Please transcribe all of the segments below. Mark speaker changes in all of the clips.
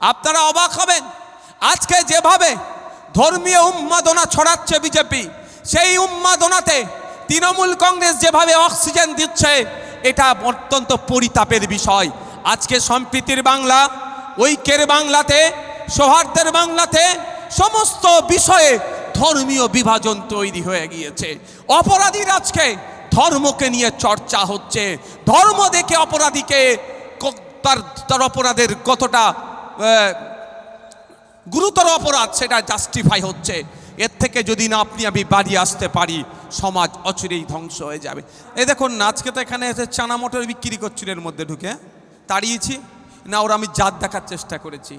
Speaker 1: আপনারা অবাক হবেন। আজকে যেভাবে ধর্মীয় উন্মাদনা ছড়াচ্ছে বিজেপি, সেই উন্মাদনাতে তৃণমূল কংগ্রেস যেভাবে অক্সিজেন দিচ্ছে, এটা অত্যন্ত পরিতাপের বিষয়। আজকে সম্প্রীতির বাংলা, ঐক্যের বাংলাতে, সৌহার্দ্যের বাংলাতে সমস্ত বিষয়ে ধর্মীয় বিভাজন তৈরি হয়ে গিয়েছে। অপরাধীর আজকে ধর্মকে নিয়ে চর্চা হচ্ছে। ধর্ম দেখে অপরাধীকে তার তার অপরাধের কতটা গুরুতর অপরাধ সেটা জাস্টিফাই হচ্ছে। এর থেকে যদি না আপনি, আমি বাড়ি আসতে পারি, সমাজ অচিরেই ধ্বংস হয়ে যাবে। এই দেখুন না আজকে তো এখানে এসে চানা মটর বিক্রি করছিল এর মধ্যে ঢুকে। তাড়িয়েছি, না, ওরা আমি জাত দেখার চেষ্টা করেছি।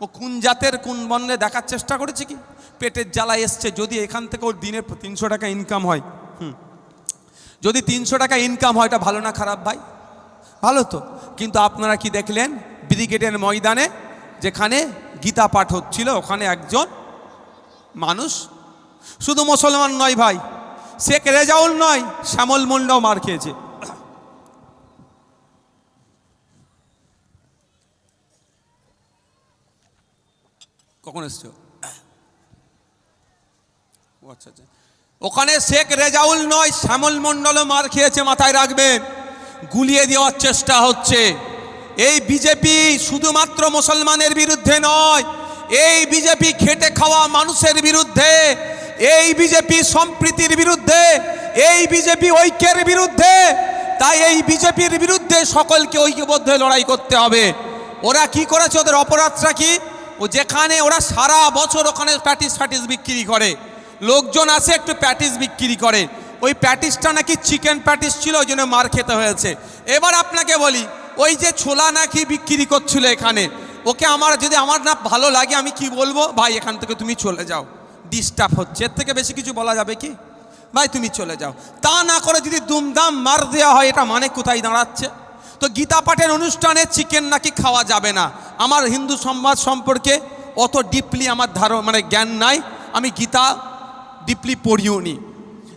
Speaker 1: ও কোন জাতের, কোন বর্ণে দেখার চেষ্টা করেছে কি? পেটের জ্বালা এসছে, যদি এখান থেকে ওর দিনে তিনশো টাকা ইনকাম হয়, হুম। যদি তিনশো টাকা ইনকাম হয়, এটা ভালো না খারাপ ভাই? ভালো তো। কিন্তু আপনারা কি দেখলেন? ব্রিগেডের ময়দানে যেখানে গীতা পাঠ হচ্ছিল, ওখানে একজন মানুষ। শুধু মুসলমান নয় ভাই, শেখ রেজাউল নয়, শ্যামল মুন্ডাও মার খেয়েছে। কখন এসছো? আচ্ছা আচ্ছা। ওখানে শেখ রেজাউল নয়, শ্যামল মণ্ডলও মার খেয়েছে, মাথায় রাখবেন। গুলিয়ে দেওয়ার চেষ্টা হচ্ছে। এই বিজেপি শুধুমাত্র মুসলমানের বিরুদ্ধে নয়, এই বিজেপি খেটে খাওয়া মানুষের বিরুদ্ধে, এই বিজেপি সম্প্রীতির বিরুদ্ধে, এই বিজেপি ঐক্যের বিরুদ্ধে, তাই এই বিজেপির বিরুদ্ধে সকলকে ঐক্যবদ্ধ লড়াই করতে হবে। ওরা কি করেছে? ওদের অপরাধটা কি? ও যেখানে ওরা সারা বছর ওখানে প্যাটিস ফ্যাটিস বিক্রি করে। লোকজন আসে একটু প্যাটিস বিক্রি করে। ওই প্যাটিসটা নাকি চিকেন প্যাটিস ছিল, ওই জন্য মার খেতে হয়েছে। এবার আপনাকে বলি ওই যে ছোলা নাকি বিক্রি করছিল এখানে, ওকে আমার যদি আমার না ভালো লাগে, আমি কি বলব? ভাই, এখান থেকে তুমি চলে যাও। ডিস্টার্ব হচ্ছে। এর থেকে বেশি কিছু বলা যাবে কি? ভাই, তুমি চলে যাও। তা না করে যদি দুমদাম মার দেওয়া হয়, এটা মানে কোথায় দাঁড়াচ্ছে? তো গীতা পাঠের অনুষ্ঠানে চিকেন নাকি খাওয়া যাবে না? আমার হিন্দু সমাজ সম্পর্কে অত ডিপলি আমার ধারণ মানে জ্ঞান নাই। আমি গীতা ডিপলি পড়িও নি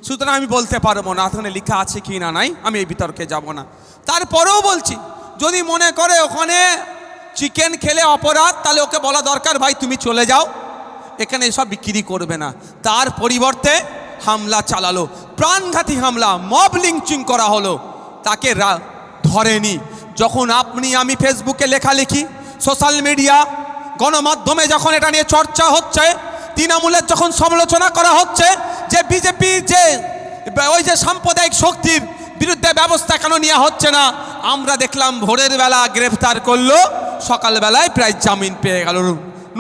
Speaker 1: সুতরাং আমি বলতে পারব না ওখানে লেখা আছে কি না নাই, আমি এই বিতর্কে যাব না। তারপরেও বলছি যদি মনে করে ওখানে চিকেন খেলে অপরাধ, তাহলে ওকে বলা দরকার, ভাই, তুমি চলে যাও। এখানে এসব বিক্রি করবে না। তার পরিবর্তে হামলা চালালো। প্রাণঘাতী হামলা মব লিঞ্চিং করা হলো। তাকে ধরেনি। যখন আপনি, আমি ফেসবুকে লেখালেখি সোশ্যাল মিডিয়া গণমাধ্যমে যখন এটা নিয়ে চর্চা হচ্ছে, তৃণমূলের যখন সমালোচনা করা হচ্ছে, যে বিজেপি যে ওই যে সাম্প্রদায়িক শক্তির বিরুদ্ধে ব্যবস্থা কেন নেওয়া হচ্ছে না? আমরা দেখলাম ভোরের বেলা গ্রেফতার করল, সকালবেলায় প্রায় জামিন পেয়ে গেল।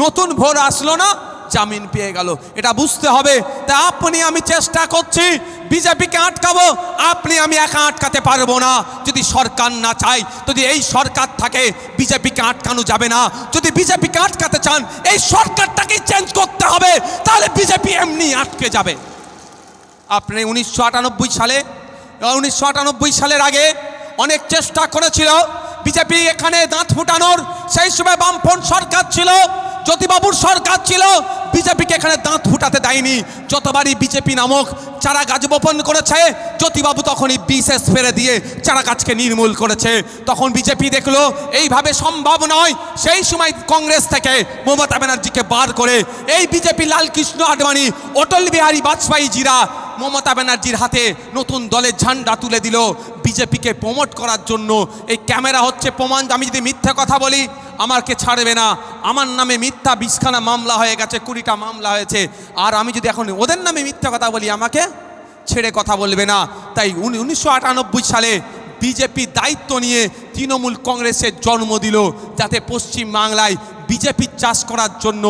Speaker 1: নতুন ভোর আসলো না, জামিন পেয়ে গেল। এটা বুঝতে হবে। তা আপনি আমি চেষ্টা করছি, বিজেপিকে আটকাবো। আপনি আমি একা আটকাতে পারব না। যদি সরকার না চাই যদি এই সরকার থাকে, বিজেপিকে আটকানো যাবে না। যদি বিজেপিকে আটকাতে চান, এই সরকারটাকে চেঞ্জ করতে হবে। তাহলে বিজেপি এমনি আটকে যাবে। আপনি উনিশশো আটানব্বই সালে উনিশশো আটানব্বই সালের আগে অনেক চেষ্টা করেছিল বিজেপি এখানে দাঁত ফুটানোর। সেই সময় বামফ্রন্ট সরকার ছিল, জ্যোতিবাবুর সরকার ছিল। বিজেপিকে এখানে দাঁত ফুটাতে দেয়নি। যতবারই বিজেপি নামক চারা গাছ বপন করেছে, জ্যোতিবাবু তখনই বিশেষ ফেরে দিয়ে চারা গাছকে নির্মূল করেছে। তখন বিজেপি দেখল, এইভাবে সম্ভব নয়। সেই সময় কংগ্রেস থেকে মমতা ব্যানার্জিকে বার করে, এই বিজেপি লালকৃষ্ণ আডবাণী, অটল বিহারী বাজপেয়ী জিরা মমতা ব্যানার্জির হাতে নতুন দলের ঝান্ডা তুলে দিল বিজেপিকে প্রমোট করার জন্য। এই ক্যামেরা হচ্ছে প্রমাণ আমি যদি মিথ্যা কথা বলি আমাকে ছাড়বে না। আমার নামে মিথ্যা বিশখানা মামলা হয়ে গেছে, কুড়িটা মামলা হয়েছে। আর আমি যদি এখন ওদের নামে মিথ্যা কথা বলি, আমাকে ছেড়ে কথা বলবে না। তাই উনিশশো আটানব্বই সালে বিজেপি দায়িত্ব নিয়ে তৃণমূল কংগ্রেসের জন্ম দিল, যাতে পশ্চিম বাংলায় বিজেপি চাষ করার জন্য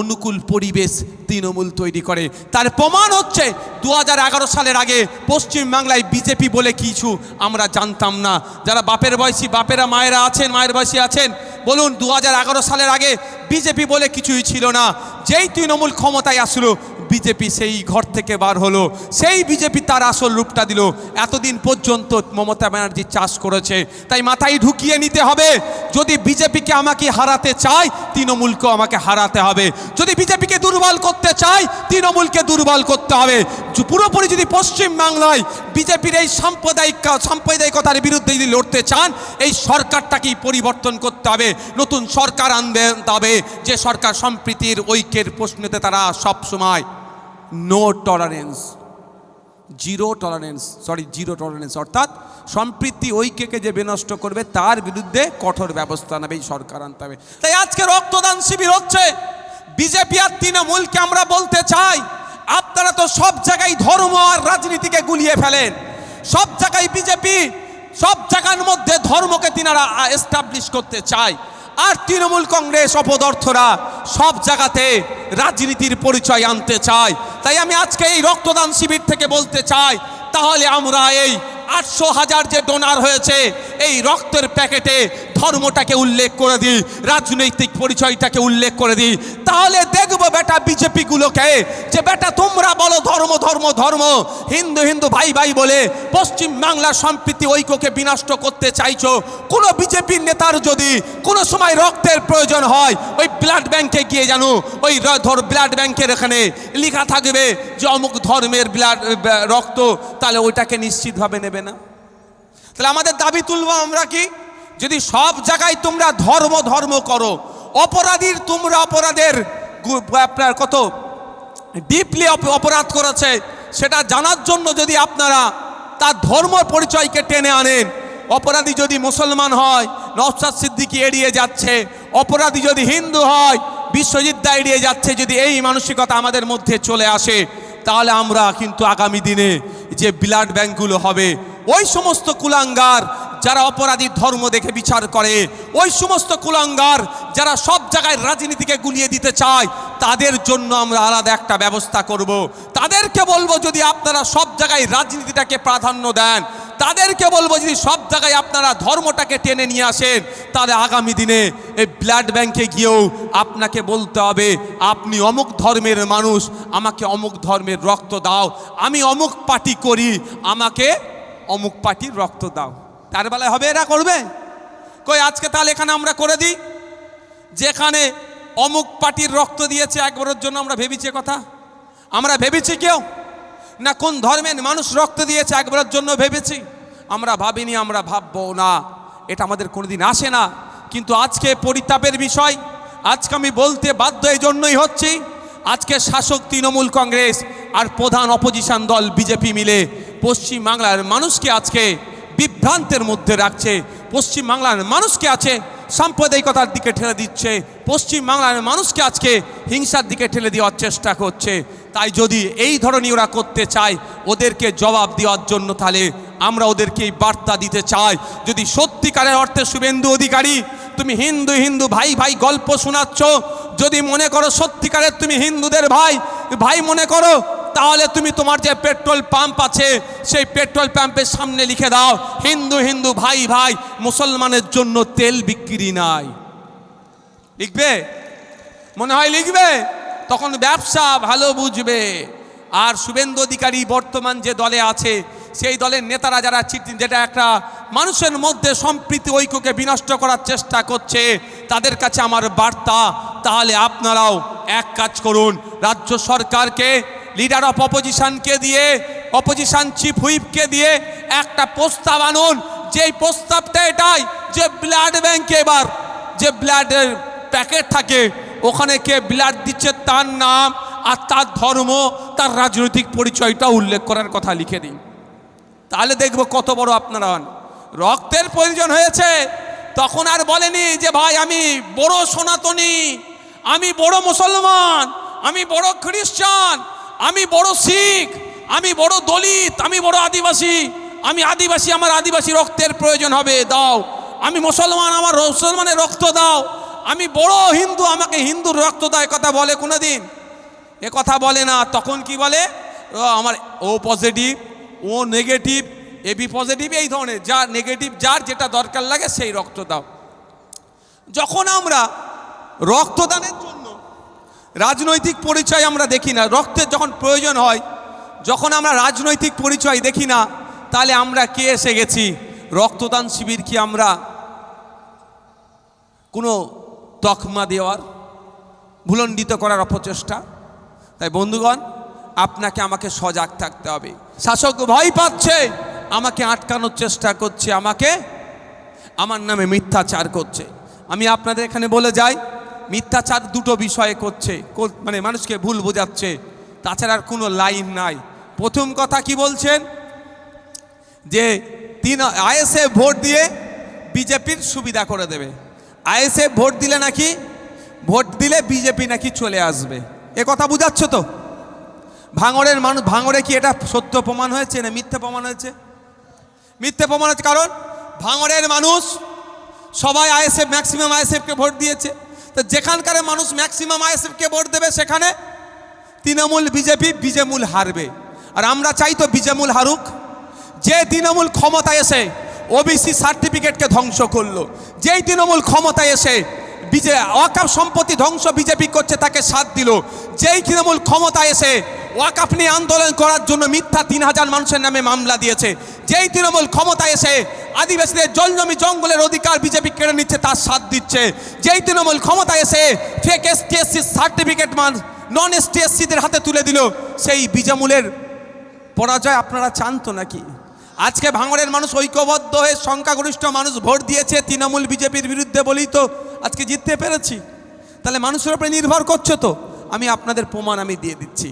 Speaker 1: অনুকূল পরিবেশ তৃণমূল তৈরি করে। তার প্রমাণ হচ্ছে দু হাজার এগারো সালের আগে পশ্চিমবাংলায় বিজেপি বলে কিছু আমরা জানতাম না। যারা বাপের বয়সী, বাপেরা মায়েরা আছেন, মায়ের বয়সী আছেন, বলুন দু হাজার এগারো সালের আগে বিজেপি বলে কিছুই ছিল না। যেই তৃণমূল ক্ষমতায় আসলো বিজেপি সেই ঘর থেকে বার হলো, সেই বিজেপি তার আসল রূপটা দিল। এতদিন পর্যন্ত মমতা ব্যানার্জি চাষ করেছে, তাই মাথায় ঢুকিয়ে নিতে হবে। যদি বিজেপিকে আমাকে হারাতে চাই তৃণমূলকেও আমাকে হারাতে হবে। যদি বিজেপিকে দুর্বল করতে চায়, তৃণমূলকে দুর্বল করতে হবে। পুরোপুরি যদি পশ্চিম বাংলায় বিজেপির এই সাম্প্রদায়িক সাম্প্রদায়িকতার বিরুদ্ধে যদি লড়তে চান, এই সরকারটাকেই পরিবর্তন করতে হবে। নতুন সরকার আনবে হবে। যে সরকার সম্প্রীতির ঐক্যের প্রশ্নতে তারা সবসময় no tolerance zero tolerance sorry zero tolerance অর্থাৎ সম্প্রীতি ঐক্যকে যে বিনষ্ট করবে, তার বিরুদ্ধে কঠোর ব্যবস্থা নেবে, এই সরকার আনতে হবে। তাই আজকে রক্তদান শিবির হচ্ছে। বিজেপি আর তৃণমূলকে আমরা বলতে চাই, আপনারা তো সব জায়গায় ধর্ম আর রাজনীতিকে গুলিয়ে ফেলেন। সব জায়গায় বিজেপি, সব জায়গার মধ্যে ধর্মকে তিনারা এস্টাবলিশ করতে চায়। আর তৃণমূল কংগ্রেস অপদর্থরা সব জায়গাতে রাজনীতির পরিচয় আনতে চায়। তাই আমি আজকে এই রক্তদান শিবির থেকে বলতে চাই, তাহলে আমরা এই আটশো হাজার যে ডোনার হয়েছে, এই রক্তের প্যাকেটে ধর্মটাকে উল্লেখ করে দিই, রাজনৈতিক পরিচয়টাকে উল্লেখ করে দিই। তাহলে দেখব বেটা বিজেপিগুলোকে যে, বেটা তোমরা বলো ধর্ম ধর্ম ধর্ম। হিন্দু হিন্দু, ভাই ভাই বলে পশ্চিম বাংলার সম্প্রীতি ঐক্যকে বিনষ্ট করতে চাইছো। কোনো বিজেপির নেতার যদি কোনো সময় রক্তের প্রয়োজন হয়, ওই ব্লাড ব্যাংকে গিয়ে জানো, ওই ধর ব্লাড ব্যাংকের এখানে লেখা থাকবে যে, অমুক ধর্মের ব্লাড রক্ত, তাহলে ওইটাকে নিশ্চিতভাবে নেবে না? তাহলে আমাদের দাবি তুলবো আমরা কি? যদি সব জায়গায় তোমরা ধর্ম ধর্ম করো, অপরাধীর তোমরা অপরাধের আপনার কত? ডিপলি অপরাধ করেছে, সেটা জানার জন্য যদি আপনারা তার ধর্ম পরিচয়কে টেনে আনেন, অপরাধী যদি মুসলমান হয়, নওশাদ সিদ্দিকি এড়িয়ে যাচ্ছে, অপরাধী যদি হিন্দু হয়, বিশ্বজিৎ দা এড়িয়ে যাচ্ছে, যদি এই মানসিকতা আমাদের মধ্যে চলে আসে, তাহলে আমরা কিন্তু আগামী দিনে যে ব্লাড ব্যাংকগুলো হবে ওই সমস্ত কুলাঙ্গার যারা অপরাধী ধর্ম দেখে বিচার করে, ওই সমস্ত কুলাঙ্গার যারা সব জায়গায় রাজনীতিকে গুলিয়ে দিতে চায়, তাদের জন্য আমরা আলাদা একটা ব্যবস্থা করব। তাদেরকে বলব যদি আপনারা সব জায়গায় রাজনীতিটাকে প্রাধান্য দেন, তাদেরকে বলব যদি সব জায়গায় আপনারা ধর্মটাকে টেনে নিয়ে আসেন, তাহলে আগামী দিনে এই ব্লাড ব্যাংকে গিয়েও আপনাকে বলতে হবে, আপনি অমুক ধর্মের মানুষ, আমাকে অমুক ধর্মের রক্ত দাও, আমি অমুক পার্টি করি, আমাকে অমুক পার্টির রক্ত দাও। তার বেলায় হবে এরা করবে? কই, আজকে তাহলে এখানে আমরা করে দিই? যেখানে অমুক পার্টির রক্ত দিয়েছে একবারের জন্য আমরা ভেবেছি কথা? আমরা ভেবেছি কেউ? না কোন ধর্মের মানুষ রক্ত দিয়েছে একবারের জন্য ভেবেছি? আমরা ভাবিনি, আমরা ভাববো না। এটা আমাদের কোনোদিন আসে না। কিন্তু আজকে পরিতাপের বিষয়। আজকে আমি বলতে বাধ্য এই জন্যই হচ্ছি, আজকে শাসক তৃণমূল কংগ্রেস আর প্রধান অপোজিশন দল বিজেপি মিলে পশ্চিম বাংলার মানুষকে আজকে বিভ্রান্তের মধ্যে রাখছে। পশ্চিম বাংলার মানুষকে আছে সাম্প্রদায়িকতার দিকে ঠেলে দিচ্ছে। পশ্চিম বাংলার মানুষকে আজকে হিংসার দিকে ঠেলে দেওয়ার চেষ্টা করছে। তাই যদি এই ধরনের ওরা করতে চায়, ওদেরকে জবাব দেওয়ার জন্য তাহলে আমরা ওদেরকে এই বার্তা দিতে চাই। যদি সত্যিকারের অর্থে শুভেন্দু অধিকারী, তুমি হিন্দু হিন্দু ভাই ভাই গল্প শোনাচ্ছ, যদি মনে করো সত্যিকারের তুমি হিন্দুদের ভাই ভাই মনে করো তাহলে তুমি তোমার যে পেট্রোল পাম্প আছে, সেই পেট্রোল পাম্পের সামনে লিখে দাও, হিন্দু হিন্দু, ভাই ভাই, মুসলমানের জন্য তেল বিক্রি নাই। লিখবে? মনে হয় লিখবে? তখন ব্যবসা ভালো বুঝবে। আর শুভেন্দু অধিকারী বর্তমান যে দলে আছে, সেই দলের নেতারা যারা যেটা একটা মানুষের মধ্যে সম্প্রীতি, ঐক্যকে বিনষ্ট করার চেষ্টা করছে, তাদের কাছে আমার বার্তা। তাহলে আপনারাও এক কাজ করুন, রাজ্য সরকারকে লিডার অফ অপোজিশনকে দিয়ে অপোজিশন চিফ হুইপকে দিয়ে একটা প্রস্তাব আনুন। যেই প্রস্তাবটা এটাই যে ব্লাড ব্যাংকে এবার, যে ব্লাডের প্যাকেট থাকে, ওখানে কে ব্লাড দিচ্ছে তার নাম আর তার ধর্ম, তার রাজনৈতিক পরিচয়টা উল্লেখ করার কথা লিখে দিন। তাহলে দেখব কত বড় আপনারা হন। রক্তের প্রয়োজন হয়েছে। তখন আর বলেনি যে, ভাই, আমি বড় সনাতনী, আমি বড় মুসলমান, আমি বড় খ্রিস্টান আমি বড় শিখ, আমি বড় দলিত, আমি বড় আদিবাসী, আমি আদিবাসী, আমার আদিবাসী রক্তের প্রয়োজন হবে, দাও। আমি মুসলমান, আমার মুসলমানের রক্ত দাও। আমি বড় হিন্দু, আমাকে হিন্দুর রক্ত দাও কথা বলে কোনো দিন এ কথা বলে না, তখন কি বলে? আমার O positive O negative A B positive এই ধরনের যার নেগেটিভ যার যেটা দরকার লাগে সেই রক্ত দাও। যখন আমরা রক্তদানের জন্য রাজনৈতিক পরিচয় আমরা দেখি না। রক্তের যখন প্রয়োজন হয়, যখন আমরা রাজনৈতিক পরিচয় দেখি না, তাহলে আমরা কে এসে গেছি? রক্তদান শিবির কি আমরা? কোনো তকমা দেওয়ার, ভুলণ্ডিত করার অপচেষ্টা? তাই বন্ধুগণ, আপনাকে আমাকে সজাগ থাকতে হবে। শাসক ভয় পাচ্ছে, আমাকে আটকানোর চেষ্টা করছে, আমাকে, আমার নামে মিথ্যাচার করছে। আমি আপনাদের এখানে বলে যাই মিথ্যাচার দুটো বিষয়ে করছে মানে মানুষকে ভুল বোঝাচ্ছে, তাছাড়া আর কোনো লাইন নাই। প্রথম কথা কি বলছেন? যে তিন আইএসএ ভোট দিয়ে বিজেপির সুবিধা করে দেবে। আইএসএ ভোট দিলে নাকি, ভোট দিলে বিজেপি নাকি চলে আসবে। এ কথা বুঝাচ্ছ তো? ভাঙড়ের মানুষ ভাঙড়ে কি এটা সত্য প্রমাণ হয়েছে না মিথ্যে প্রমাণ হয়েছে? মিথ্যে প্রমাণ হচ্ছে কারণ, ভাঙড়ের মানুষ সবাই আইএসএফ, ম্যাক্সিমাম আইএসএফকে ভোট দিয়েছে। তো যেখানকার মানুষ ম্যাক্সিমাম আইএসএফকে ভোট দেবে, সেখানে তৃণমূল বিজেপি বিজেমূল হারবে। আর আমরা চাই তো বিজেমূল হারুক। যে তৃণমূল ক্ষমতায় এসে ওবিসি সার্টিফিকেটকে ধ্বংস করল, যেই তৃণমূল ক্ষমতায় এসে বিজে অকাপ সম্পত্তি ধ্বংস বিজেপি করছে, তাকে সাথ দিল। যেই তৃণমূল ক্ষমতায় এসে ওয়াকাপ নিয়ে আন্দোলন করার জন্য মিথ্যা তিন হাজার মানুষের নামে মামলা দিয়েছে। যেই তৃণমূল ক্ষমতায় এসে আদিবাসীদের জলজমি জঙ্গলের অধিকার বিজেপি কেড়ে নিচ্ছে, তার সাথ দিচ্ছে। যেই তৃণমূল ক্ষমতায় এসে ফেক এস টি সার্টিফিকেট মান নন এস টিএসসিদের হাতে তুলে দিল, সেই বিজামূলের পরাজয় আপনারা চান তো নাকি? আজকে ভাঙড়ের মানুষ ঐক্যবদ্ধ হয়ে সংখ্যাগরিষ্ঠ মানুষ ভোট দিয়েছে, তৃণমূল বিজেপির বিরুদ্ধে বলেই তো আজকে জিততে পেরেছি। তাহলে মানুষের উপরে নির্ভর করছে তো। আমি আপনাদের প্রমাণ আমি দিয়ে দিচ্ছি।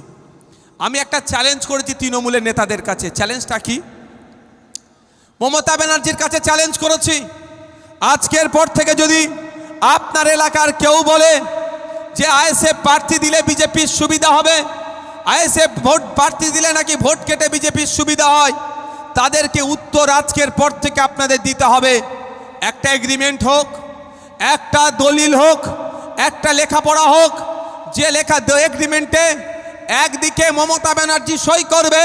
Speaker 1: আমি একটা চ্যালেঞ্জ করেছি তৃণমূলের নেতাদের কাছে। চ্যালেঞ্জটা কি? মমতা ব্যানার্জির কাছে চ্যালেঞ্জ করেছি। আজকের পর থেকে যদি আপনার এলাকার কেউ বলে যে আইএসএফ প্রার্থী দিলে বিজেপির সুবিধা হবে, আইএসএফ ভোট প্রার্থী দিলে নাকি ভোট কেটে বিজেপির সুবিধা হয়, তাদেরকে উত্তর আজকের পর থেকে আপনাদের দিতে হবে। একটা এগ্রিমেন্ট হোক, একটা দলিল হোক, একটা লেখাপড়া হোক, যে লেখা এগ্রিমেন্টে একদিকে মমতা ব্যানার্জি সই করবে,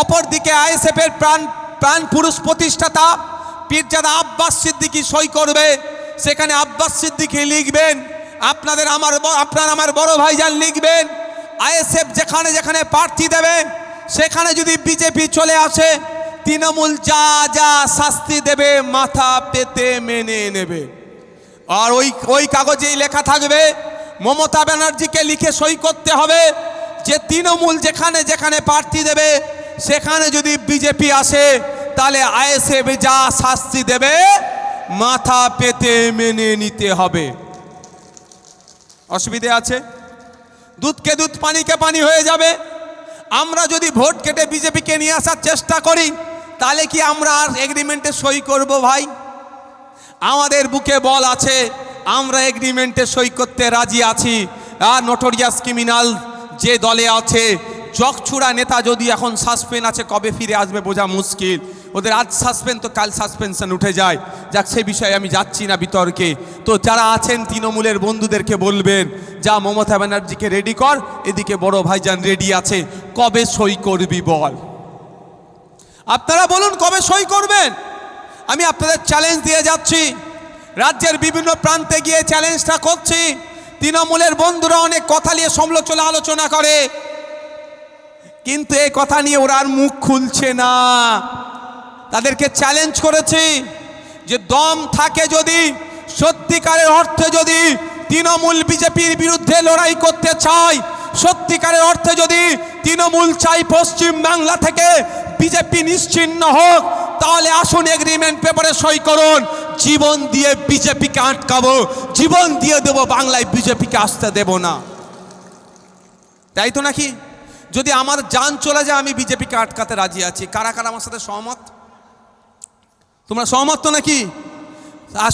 Speaker 1: অপরদিকে আইএসএফের প্রাণ প্রাণ পুরুষ প্রতিষ্ঠাতা পীরজাদা আব্বাস সিদ্দিকি সই করবে। সেখানে আব্বাস সিদ্দিকি লিখবেন, আপনাদের আমার আপনার আমার বড় ভাইজান লিখবেন, আইএসএফ যেখানে যেখানে প্রার্থী দেবে সেখানে যদি বিজেপি চলে আসে, তৃণমূল যা যা শাস্তি দেবে মাথা পেতে মেনে নেবে। আর ওই ওই কাগজেই লেখা থাকবে, মমতা ব্যানার্জিকে লিখে সই করতে হবে। যে তৃণমূল যেখানে যেখানে প্রার্থী দেবে, সেখানে যদি বিজেপি আসে, তাহলে আইএসএফ যা শাস্তি দেবে, মাথা পেতে মেনে নিতে হবে। অসুবিধে আছে? দুধকে দুধ, পানিকে পানি হয়ে যাবে। আমরা যদি ভোট কেটে বিজেপিকে নিয়ে আসার চেষ্টা করি, তাহলে কি আমরা আর এগ্রিমেন্টে সই করব ভাই? আমাদের বুকে বল আছে, আমরা এগ্রিমেন্টে সই করতে রাজি আছি। আর নোটোরিয়াস ক্রিমিনাল যে দলে আছে জগছুড়া নেতা যদি এখন সাসপেন্ড আছে, কবে ফিরে আসবে বোঝা মুশকিল। ওদের আজ সাসপেন্ড তো কাল সাসপেনশন উঠে যায়। যাক, সে বিষয়ে আমি যাচ্ছি না বিতর্কে। তো যারা আছেন তৃণমূলের বন্ধুদেরকে বলবেন, যা মমতা ব্যানার্জিকে রেডি কর, এদিকে বড় ভাইজান রেডি আছে, কবে সই করবি বল? আপনারা বলুন, কবে সই করবেন? আমি আপনাদের চ্যালেঞ্জ দিয়ে যাচ্ছি। রাজ্যের বিভিন্ন প্রান্তে গিয়ে চ্যালেঞ্জটা করছি। তৃণমূলের বন্ধুরা অনেক কথা নিয়ে সমালোচনা আলোচনা করে। কিন্তু এই কথা নিয়ে ওরা আর মুখ খুলছে না। তাদেরকে চ্যালেঞ্জ করেছি যে দম থাকে যদি, সত্যিকারের অর্থে যদি তৃণমূল বিজেপির বিরুদ্ধে লড়াই করতে চায় সত্যিকারের অর্থে যদি তৃণমূল চাই পশ্চিম বাংলা থেকে, বিজেপি নিশ্চিন্ন হোক, তাহলে আসুন এগ্রিমেন্ট পেপারে সই করুন। জীবন দিয়ে বিজেপিকে আটকাবো, জীবন দিয়ে দেব, বাংলায় বিজেপিকে আসতে দেব না। তাই তো নাকি? যদি আমার যান চলে যায়, আমি বিজেপিকে আটকাতে রাজি আছি। কারা কারা আমার সাথে সহমত? তোমরা সহমত তো নাকি?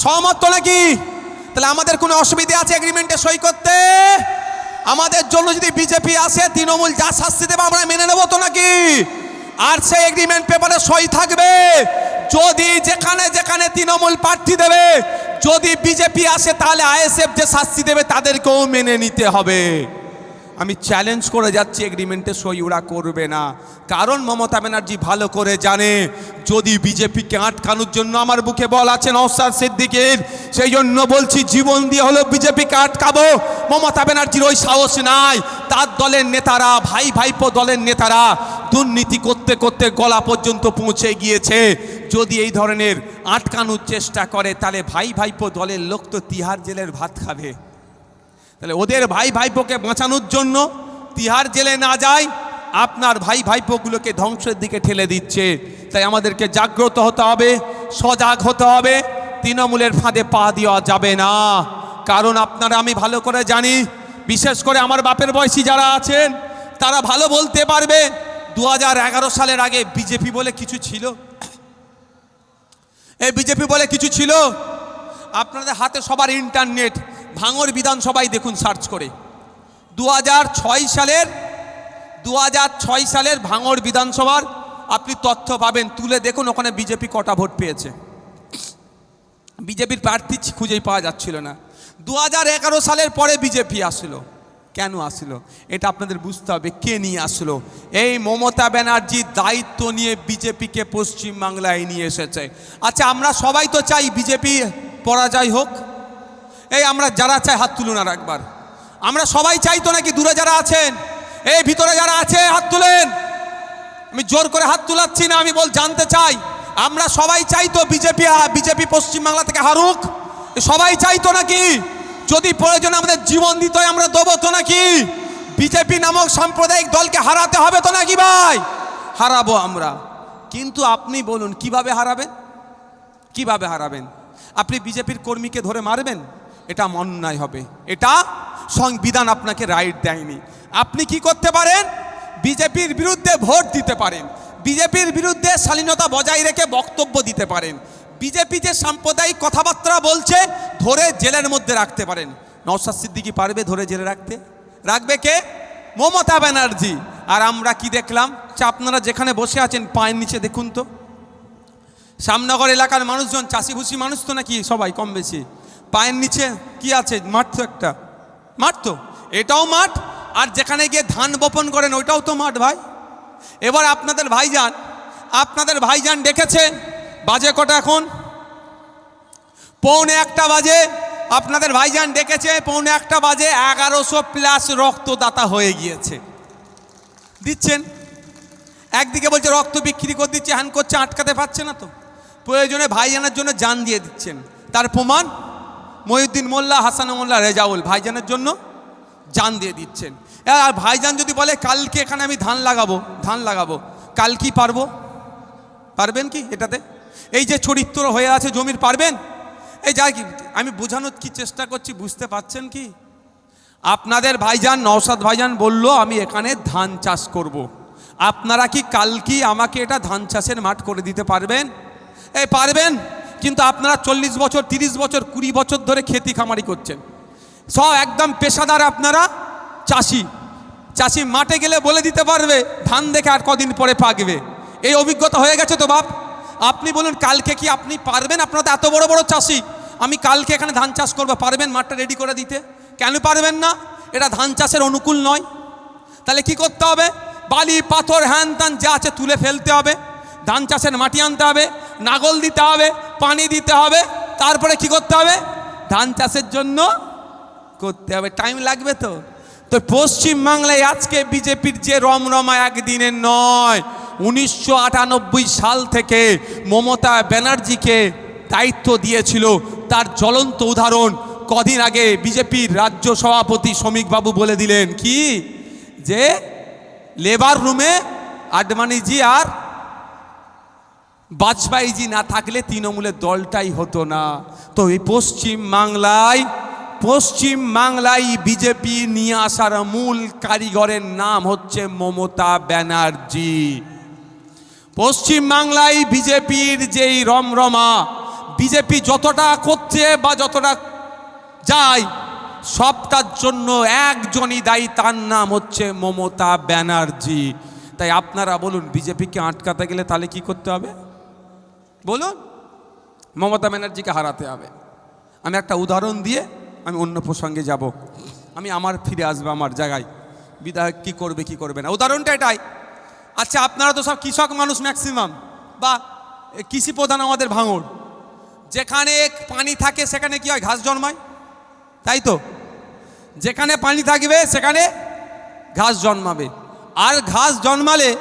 Speaker 1: সহমত তো নাকি? তাহলে আমাদের কোনো অসুবিধা আছে এগ্রিমেন্টে সই করতে? আমাদের জন্য যদি বিজেপি আসে, তৃণমূল যা শাস্তি দেবে আমরা মেনে নেব তো নাকি? আর সেই এগ্রিমেন্ট পেপারে সই থাকবে। যদি যেখানে যেখানে তৃণমূল প্রার্থী দেবে, যদি বিজেপি আসে, তাহলে আইএসএফ যে শাস্তি দেবে, তাদেরকেও মেনে নিতে হবে। আমি চ্যালেঞ্জ করে যাচ্ছি এগ্রিমেন্টে সই ওরা করবে না। কারণ মমতা ব্যানার্জি ভালো করে জানে, যদি বিজেপিকে আটকানোর জন্য আমার বুকে বল আছে নওসাদ সিদ্দিকের সেই জন্য বলছি জীবন দিয়ে হলো বিজেপিকে আটকাবো। মমতা ব্যানার্জির ওই সাহস নাই। তার দলের নেতারা, ভাই ভাইপো দলের নেতারা দুর্নীতি করতে করতে গলা পর্যন্ত পৌঁছে গিয়েছে। যদি এই ধরনের আটকানোর চেষ্টা করে, তাহলে ভাই ভাইপো দলের লোক তো তিহার জেলের ভাত খাবে। তাহলে ওদের ভাই ভাইপোকে বাঁচানোর জন্য তিহার জেলে না যায়, আপনার ভাই ভাইপোগুলোকে ধ্বংসের দিকে ঠেলে দিচ্ছে। তাই আমাদেরকে জাগ্রত হতে হবে, সজাগ হতে হবে, তৃণমূলের ফাঁদে পা দেওয়া যাবে না। কারণ আপনারা আমি ভালো করে জানি, বিশেষ করে আমার বাপের বয়সী যারা আছেন, তারা ভালো বলতে পারবে দু হাজার এগারো সালের আগে বিজেপি বলে কিছু ছিল? এই বিজেপি বলে কিছু ছিল? আপনাদের হাতে সবার ইন্টারনেট ভাঙর বিধানসভায় দেখুন সার্চ করে। দু হাজার ছয় সালের দু হাজার ছয় সালের ভাঙর বিধানসভার আপনি তথ্য পাবেন, তুলে দেখুন, ওখানে বিজেপি কটা ভোট পেয়েছে। বিজেপির প্রার্থী খুঁজেই পাওয়া যাচ্ছিল না। দু হাজার এগারো সালের পরে বিজেপি আসলো। কেন আসলো? এটা আপনাদের বুঝতে হবে, কে নিয়ে আসলো? এই মমতা ব্যানার্জি দায়িত্ব নিয়ে বিজেপিকে পশ্চিমবাংলায় নিয়ে এসেছে। আচ্ছা আমরা সবাই তো চাই বিজেপি পরাজয় হোক। এই আমরা যারা চাই হাত তুলুন আর একবার। আমরা সবাই চাই তো নাকি দূরে যারা আছেন, এই ভিতরে যারা আছে হাত তুলেন। আমি জোর করে হাত তুলাচ্ছি না, আমি বল জানতে চাই। আমরা সবাই চাই তো বিজেপি বিজেপি পশ্চিমবাংলা থেকে হারুক। সবাই চাই তো নাকি, যদি প্রয়োজন আমাদের জীবন দিতে আমরা দেবো তো নাকি। বিজেপি নামক সাম্প্রদায়িক দলকে হারাতে হবে তো নাকি ভাই? হারাবো আমরা। কিন্তু আপনি বলুন, কীভাবে হারাবেন? কীভাবে হারাবেন? আপনি বিজেপির কর্মীকে ধরে মারবেন? এটা অন্যায় হবে। এটা সংবিধান আপনাকে রাইট দেয়নি। আপনি কি করতে পারেন? বিজেপির বিরুদ্ধে ভোট দিতে পারেন। বিজেপির বিরুদ্ধে শালীনতা বজায় রেখে বক্তব্য দিতে পারেন। বিজেপি যে সাম্প্রদায়িক কথাবার্তা বলছে, ধরে জেলের মধ্যে রাখতে পারেন। নওশাদ সিদ্দিকি পারবে ধরে জেলে রাখতে? রাখবে কে? মমতা ব্যানার্জি। আর আমরা কি দেখলাম? যে আপনারা যেখানে বসে আছেন, পায়ের নিচে দেখুন তো। শ্যামনগর এলাকার মানুষজন, চাষিভুষি মানুষ তো নাকি সবাই কম বেশি? পায়ের নিচে কি আছে? মাঠ তো একটা। মাঠ তো। এটাও মাঠ, আর যেখানে গিয়ে ধান বপন করেন, ওইটাও তো মাঠ ভাই। এবার আপনাদের ভাইজান আপনাদের ভাইজান ডেকেছে বাজে কটা এখন? পৌনে একটা বাজে। আপনাদের ভাইজান ডেকেছে, পৌনে একটা বাজে। এগারোশো প্লাস রক্তদাতা হয়ে গিয়েছে। দিচ্ছেন? একদিকে বলছে, রক্ত বিক্রি করে দিচ্ছে, হ্যান করছে, আটকাতে পারছে না তো। প্রয়োজনে ভাইজানের জন্য জান দিয়ে দিচ্ছেন। তার প্রমাণ? মহিউদ্দিন মোল্লা, হাসান মোল্লা, রেজাউল ভাইজানের জন্য জান দিয়ে দিচ্ছেন। আর ভাইজান যদি বলে, কালকে এখানে আমি ধান লাগাবো ধান লাগাবো, কাল কি পারব? পারবেন কি এটাতে? এই যে চরিত্র হয়ে আছে জমির, পারবেন? এই যা কি, আমি বোঝানোর কি চেষ্টা করছি, বুঝতে পারছেন কি? আপনাদের ভাইজান নওসাদ ভাইজান বলল, আমি এখানে ধান চাষ করব। আপনারা কি কাল কি আমাকে এটা ধান চাষের মাঠ করে দিতে পারবেন? এই পারবেন? কিন্তু আপনারা চল্লিশ বছর, তিরিশ বছর, কুড়ি বছর ধরে খেতি খামারি করছেন। সব একদম পেশাদার আপনারা চাষি। চাষি মাঠে গেলে বলে দিতে পারবে, ধান দেখে আর কদিন পরে পাকবে। এই অভিজ্ঞতা হয়ে গেছে তো বাপ? আপনি বলুন, কালকে কি আপনি পারবেন? আপনারা তো এত বড় বড় চাষি। আমি কালকে এখানে ধান চাষ করব, পারবেন মাঠটা রেডি করে দিতে? কেন পারবেন না? এটা ধান চাষের অনুকূল নয়। তাহলে কি করতে হবে? বালি, পাথর, হ্যান ত্যান যা আছে তুলে ফেলতে হবে। ধান চাষের মাটি আনতে হবে, নাগল দিতে হবে, পানি দিতে হবে, তারপরে কি করতে হবে? ধান চাষের জন্য করতে হবে। টাইম লাগবে তো? তো পশ্চিমবাংলায় আজকে বিজেপির যে রমরমা একদিনের নয়, উনিশশো সাল থেকে মমতা ব্যানার্জিকে দায়িত্ব দিয়েছিল তার জ্বলন্ত উদাহরণ কদিন আগে বিজেপির রাজ্য সভাপতি শ্রমিকবাবু বলে দিলেন। কি? যে লেবার রুমে আডবাণীজি আর বাজপেয়ীজি না থাকলে তৃণমূলের দলটাই হতো না। তো এই পশ্চিম বাংলায় পশ্চিম বাংলায় বিজেপি নিয়ে আসার মূল কারিগরের নাম হচ্ছে মমতা ব্যানার্জি। পশ্চিম বাংলায় বিজেপির যেই রমরমা, বিজেপি যতটা করছে বা যতটা যায়, সবটার জন্য একজনই দায়ী, তার নাম হচ্ছে মমতা ব্যানার্জি। তাই আপনারা বলুন, বিজেপিকে আটকাতে গেলে তাহলে কি করতে হবে? বলুন, মমতা ব্যানার্জিকে হারাতে হবে। আমি একটা উদাহরণ দিয়ে আমি অন্য প্রসঙ্গে যাব। আমি আমার ফিরে আসব আমার জায়গায়। বিধায়ক কি করবে কি করবে না? উদাহরণটা এটাই। আচ্ছা আপনারা তো সব কৃষক মানুষ ম্যাক্সিমাম বা কৃষি প্রধান আমাদের ভাঙড়। যেখানে পানি থাকে, সেখানে কি হয় ঘাস জন্মায়? তাই তো? যেখানে পানি থাকবে, সেখানে ঘাস জন্মাবে। আর ঘাস জন্মালে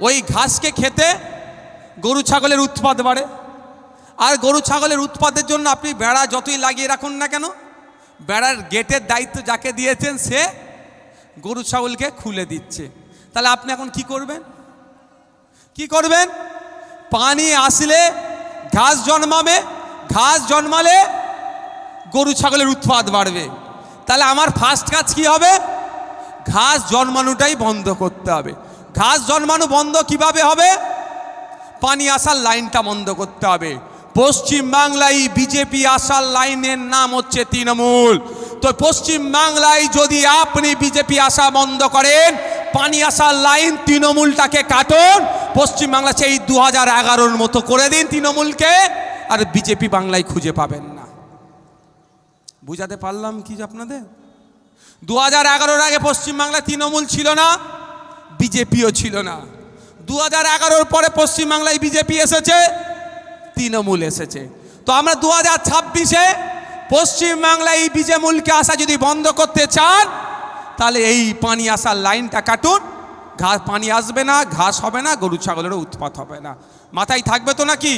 Speaker 1: ওই ঘাসকে খেতে গরু ছাগলের উৎপাদ বাড়ে। আর গরু ছাগলের উৎপাদের জন্য আপনি বেড়া যতই লাগিয়ে রাখুন না কেন, বেড়ার গেটের দায়িত্ব যাকে দিয়েছেন সে গরু ছাগলকে খুলে দিচ্ছে। তাহলে আপনি এখন কি করবেন? কি করবেন? পানি আসলে ঘাস জন্মাবে, ঘাস জন্মালে গরু ছাগলের উৎপাদ বাড়বে। তাহলে আমার ফার্স্ট কাজ কি হবে? ঘাস জন্মানোটাই বন্ধ করতে হবে। ঘাস জন্মানো বন্ধ কীভাবে হবে? পানি আসার লাইনটা বন্ধ করতে হবে। পশ্চিম বাংলায় বিজেপি আসার লাইনের নাম হচ্ছে তৃণমূল। তো পশ্চিম বাংলায় যদি আপনি বিজেপি আসা বন্ধ করেন, পানি আসার লাইন তৃণমূলটাকে কাটুন। পশ্চিম বাংলা সেই দু হাজার এগারোর মতো করে দিন তৃণমূলকে, আর বিজেপি বাংলায় খুঁজে পাবেন না। বুঝাতে পারলাম কি আপনাদের? দু হাজার এগারোর আগে পশ্চিমবাংলায় তৃণমূল ছিল না বিজেপিও ছিল না। দু হাজার এগারোর পরে পশ্চিমবাংলায় বিজেপি এসেছে, তৃণমূল এসেছে। তো আমরা দু হাজার ছাব্বিশে পশ্চিমবাংলায় এই বিজেমূলকে আসা যদি বন্ধ করতে চান, তাহলে এই পানি আসার লাইনটা কাটুন। ঘাস পানি আসবে না, ঘাস হবে না, গরু, ছাগলেরও উৎপাত হবে না। মাথায় থাকবে তো নাকি?